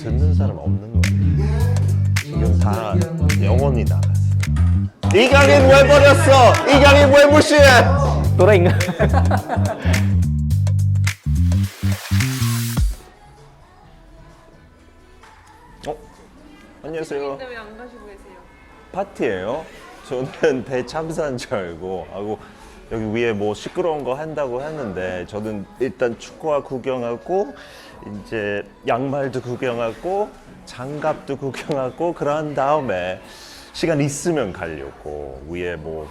듣는 사람 없는 거 같아. 지금 다 영혼이 나갔어. 이강인 왜 버렸어? 이강인 왜 무시해? 또라이인가? 어? 안녕하세요. 근데 왜안 가시고 계세요? 파티예요? 저는 대참사인 줄 알고 하고 여기 위에 뭐 시끄러운 거 한다고 했는데 저는 일단 축구화 구경하고 이제 양말도 구경하고 장갑도 구경하고 그런 다음에 시간 있으면 가려고 위에 뭐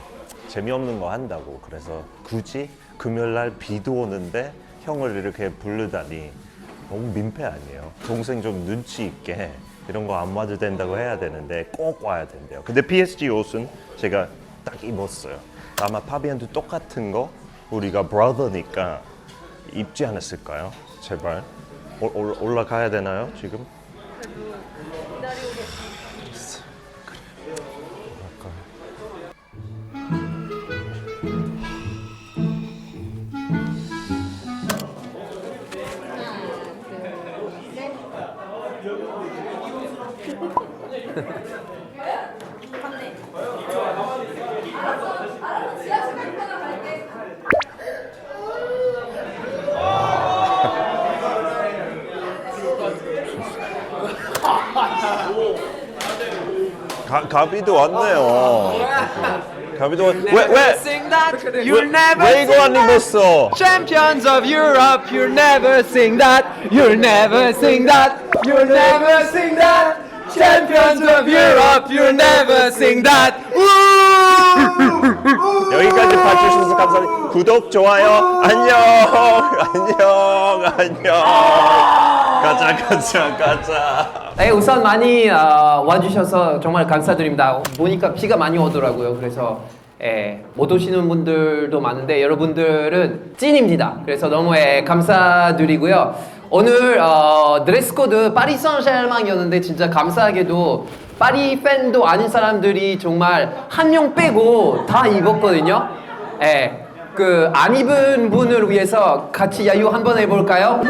재미없는 거 한다고 그래서 굳이 금요일 날 비도 오는데 형을 이렇게 부르다니 너무 민폐 아니에요? 동생 좀 눈치 있게 이런 거 안 와도 된다고 해야 되는데 꼭 와야 된대요. 근데 PSG 옷은 제가 딱 입었어요. 아마 파비안도 똑같은 거 우리가 브라더니까 입지 않았을까요? 제발 올- 올- 올라가야 되나요 지금? 가, 가비도 왔네요. 가비도 왔... 왜 왜? Sing that. 왜, You'll never 왜 이거 안 sing that. 입었어? Champions of Europe, you'll never sing that. You'll never sing that. You'll never sing that. Champions of Europe, you'll never sing that. 여기까지 봐주셔서 감사합니다. 구독, 좋아요, 안녕, 안녕, 안녕. 가자, 가자, 가자. 네, 우선 많이 어, 와주셔서 정말 감사드립니다. 보니까 비가 많이 오더라고요. 그래서 예, 못 오시는 분들도 많은데 여러분들은 찐입니다. 그래서 너무 예, 감사드리고요. 오늘 어, 드레스 코드 파리 생제르맹이었는데 진짜 감사하게도 파리 팬도 아닌 사람들이 정말 한 명 빼고 다 입었거든요. 예. 그 안 입은 분을 위해서 같이 야유 한번 해볼까요?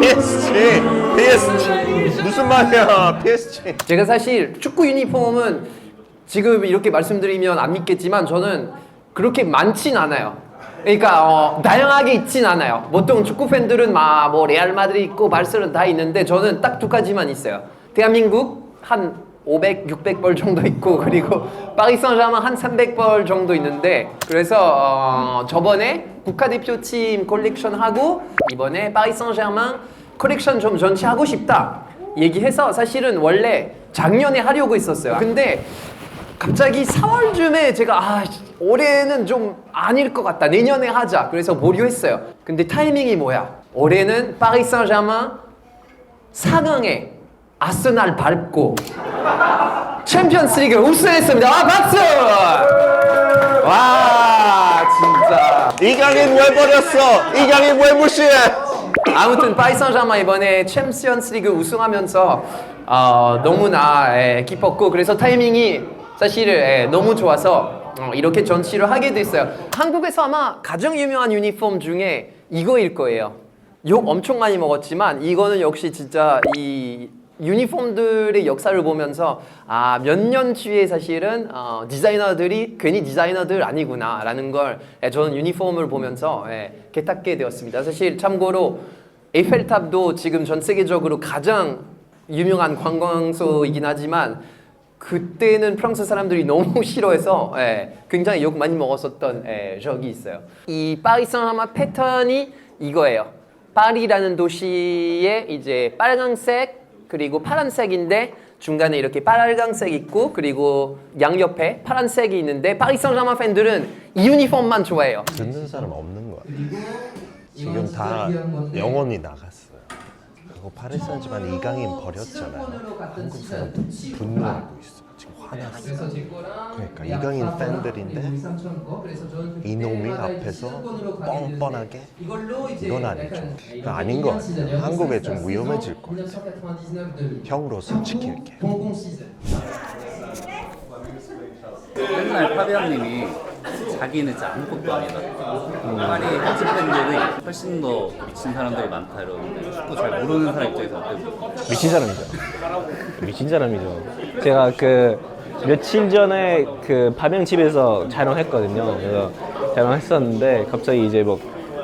PSG, PSG. 무슨 말이야, PSG. 제가 사실 축구 유니폼은 지금 이렇게 말씀드리면 안 믿겠지만 저는 그렇게 많진 않아요. 그러니까 어, 다양하게 있진 않아요. 보통 축구 팬들은 막 뭐 레알 마드리 있고 바르셀로나 다 있는데 저는 딱 두 가지만 있어요. 대한민국 한 500, 600벌 정도 있고 그리고 파리 생제르맹 한 300벌 정도 있는데 그래서 어, 저번에 국가대표팀 컬렉션 하고 이번에 파리 생제르맹 컬렉션 좀 전시하고 싶다. 얘기해서 사실은 원래 작년에 하려고 했었어요. 근데 갑자기 4월쯤에 제가 아 올해는 좀 아닐 것 같다. 내년에 하자. 그래서 보류했어요. 근데 타이밍이 뭐야? 올해는 파리 생제르맹 4강에 아스날 밟고 챔피언스 리그 우승했습니다. 아 박수! 와 진짜. 이강인 왜 버렸어? 이강인 왜 무시해? 아무튼 파리 생제르맹 이번에 챔피언스 리그 우승하면서 어, 너무나 예, 기뻤고 그래서 타이밍이 사실 예, 너무 좋아서 어, 이렇게 전시를 하게 됐어요. 한국에서 아마 가장 유명한 유니폼 중에 이거일 거예요. 욕 엄청 많이 먹었지만 이거는 역시 진짜 이 유니폼들의 역사를 보면서 아 몇 년 뒤에 사실은 어, 디자이너들이 괜히 디자이너들 아니구나라는 걸 예, 저는 유니폼을 보면서 예, 깨닫게 되었습니다. 사실 참고로 에이펠탑도 지금 전 세계적으로 가장 유명한 관광소이긴 하지만 그때는 프랑스 사람들이 너무 싫어해서 예, 굉장히 욕 많이 먹었었던 예, 적이 있어요. 이 파리 생제르맹 패턴이 이거예요. 파리라는 도시에 이제 빨강색 그리고 파란색인데 중간에 이렇게 빨강색 있고 그리고 양옆에 파란색이 있는데 파리 생제르맹 팬들은 이 유니폼만 좋아해요. 듣는 사람 없는 거 같아. 지금 다 영혼이 나갔어요. 그리고 파리 생제만 이강인 버렸잖아요. 한국 사람들 분노하고 있어. 지금 화났어. 그러니까 이강인 팬들인데 이놈이 앞에서 뻔뻔하게 이건 아니죠. 그거 아닌 것 같아요. 한국에 좀 위험해질 것 같아요. 형으로서 지킬게. 맨날 파비안님이 자기는 진짜 아무것도 아니다. 파리 현지 팬들이 훨씬 더 미친 사람들이 많다 이러는데 축구 잘 모르는 사람 입장에서 어때? 미친 사람이죠. 미친 사람이죠. 제가 그 며칠 전에 그 파병 집에서 촬영했거든요. 그래서 촬영했었는데 갑자기 이제 뭐,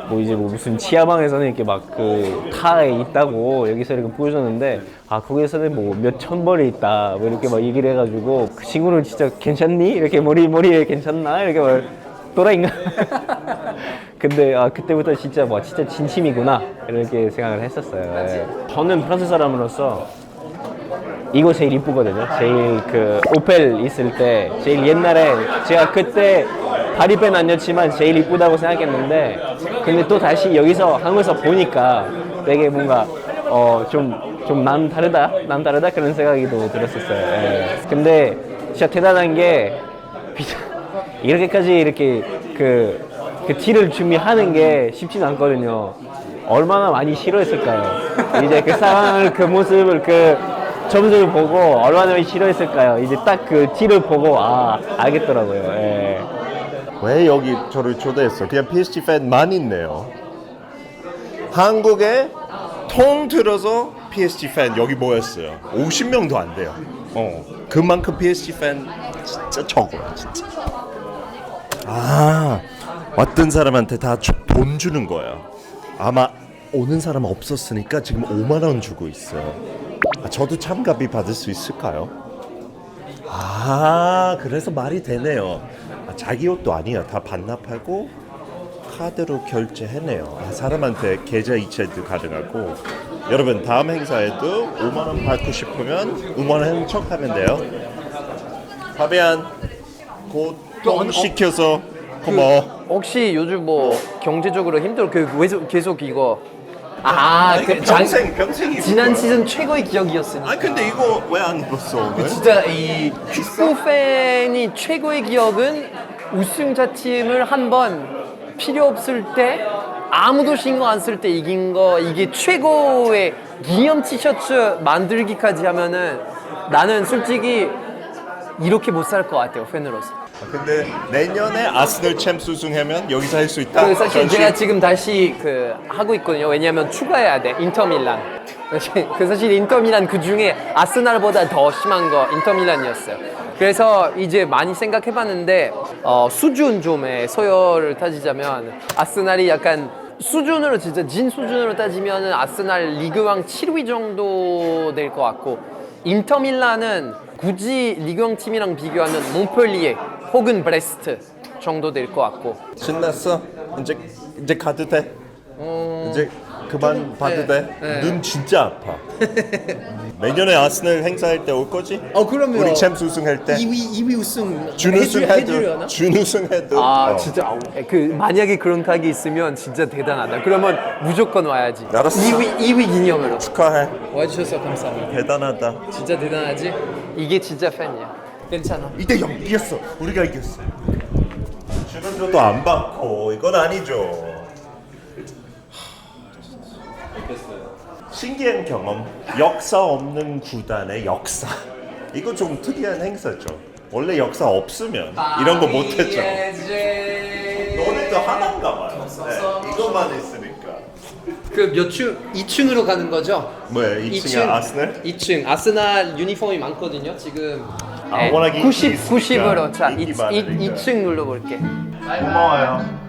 뭐 이제 뭐 무슨 치아방에서는 이렇게 막 그 타에 있다고 여기서 이렇게 보여줬는데 아 거기서는 뭐 몇 천 벌이 있다 뭐 이렇게 막 얘기를 해가지고 그 친구는 진짜 괜찮니 이렇게 머리 머리에 괜찮나 이렇게 막 또라이인가 근데 아 그때부터 진짜 뭐 진짜 진심이구나 이렇게 생각을 했었어요. 예. 저는 프랑스 사람으로서 이거 제일 이쁘거든요. 제일 그 오펠 있을 때 제일 옛날에 제가 그때 파리팬 아니었지만 제일 이쁘다고 생각했는데 근데 또 다시 여기서 한국에서 보니까 되게 뭔가 어좀좀 남 다르다 남 다르다 그런 생각이 또 들었었어요. 예. 근데 진짜 대단한 게 이렇게까지 이렇게 그, 그 티를 준비하는 게 쉽진 않거든요. 얼마나 많이 싫어했을까요? 이제 그 상황을, 그 모습을, 그 점수를 보고 얼마나 싫어했을까요? 이제 딱 그 티를 보고, 아, 알겠더라고요. 예. 왜 여기 저를 초대했어? 그냥 PSG 팬만 있네요. 한국에 통 들어서 PSG 팬 여기 모였어요. 50명도 안 돼요. 어, 그만큼 PSG 팬 진짜 적어요, 진짜. 아, 어떤 사람한테 다 돈 주는 거예요. 아마 오는 사람 없었으니까 지금 5만 원 주고 있어요. 아, 저도 참가비 받을 수 있을까요? 아 그래서 말이 되네요 아, 자기 옷도 아니야 다 반납하고 카드로 결제해내요. 아, 사람한테 계좌 이체도 가능하고. 여러분 다음 행사에도 5만 원 받고 싶으면 응원하는 척 하면 돼요. 파비안 곧똥 시켜서 고마워. 혹시 요즘 뭐 경제적으로 힘들어? 그 계속 이거 아, 그 장, 평생 평생이 지난 시즌 최고의 기억이었으니까 아 근데 이거 왜안 입었어 오늘? 진짜 이 축구 팬이 최고의 기억은 우승자 팀을 한 번 필요 없을 때 아무도 신경 안 쓸 때 이긴 거 이게 최고의 기념 티셔츠 만들기까지 하면은 나는 솔직히 이렇게 못 살 것 같아요 팬으로서. 아, 근데 내년에 아스널 챔스 우승하면 여기서 할 수 있다 그 사실 전시? 제가 지금 다시 그 하고 있거든요. 왜냐하면 추가해야 돼 인터 밀란. 그 사실 인터 밀란 그 중에 아스날보다 더 심한 거 인터 밀란이었어요. 그래서 이제 많이 생각해봤는데 어, 수준 좀의 소요를 따지자면 아스날이 약간 수준으로 진짜 진 수준으로 따지면 아스날 리그왕 7위 정도 될 것 같고 인터 밀란은 굳이 리그왕 팀이랑 비교하면 몽펠리에 혹은 브레스트 정도 될 것 같고 신났어? 이제 이제 가도 돼? 이제 그만 봐도 네, 돼? 네. 눈 진짜 아파. 내년에 아스널 행사할 때 올 거지? 어 그러면 우리 챔스 우승할 때 2위 2위 우승 준우승 해주- 해도 해주려나? 준우승 해도 아 어. 진짜 아우, 그 만약에 그런 가게 있으면 진짜 대단하다. 그러면 무조건 와야지. 알았어. 2위 2위 기념으로 축하해. 와주셔서 감사합니다. 대단하다. 진짜 대단하지? 이게 진짜 팬이야. 괜찮아. 이대 0 이겼어. 우리가 이겼어. 주는조도 안 받고 이건 아니죠. 신기한 경험. 역사 없는 구단의 역사. 이거 좀 특이한 행사죠. 원래 역사 없으면 이런 거 못했죠. 너네도 하나인가 봐요. 네, 이것만 있으니까. 그 몇 층? 2층으로 가는 거죠? 뭐야, 2층에 아스널? 2층 아스날 유니폼이 많거든요. 지금 아, 워낙 인기 90 있으니까. 90으로 자 인기 2, 많으니까. 2층 눌러볼게. 고마워요.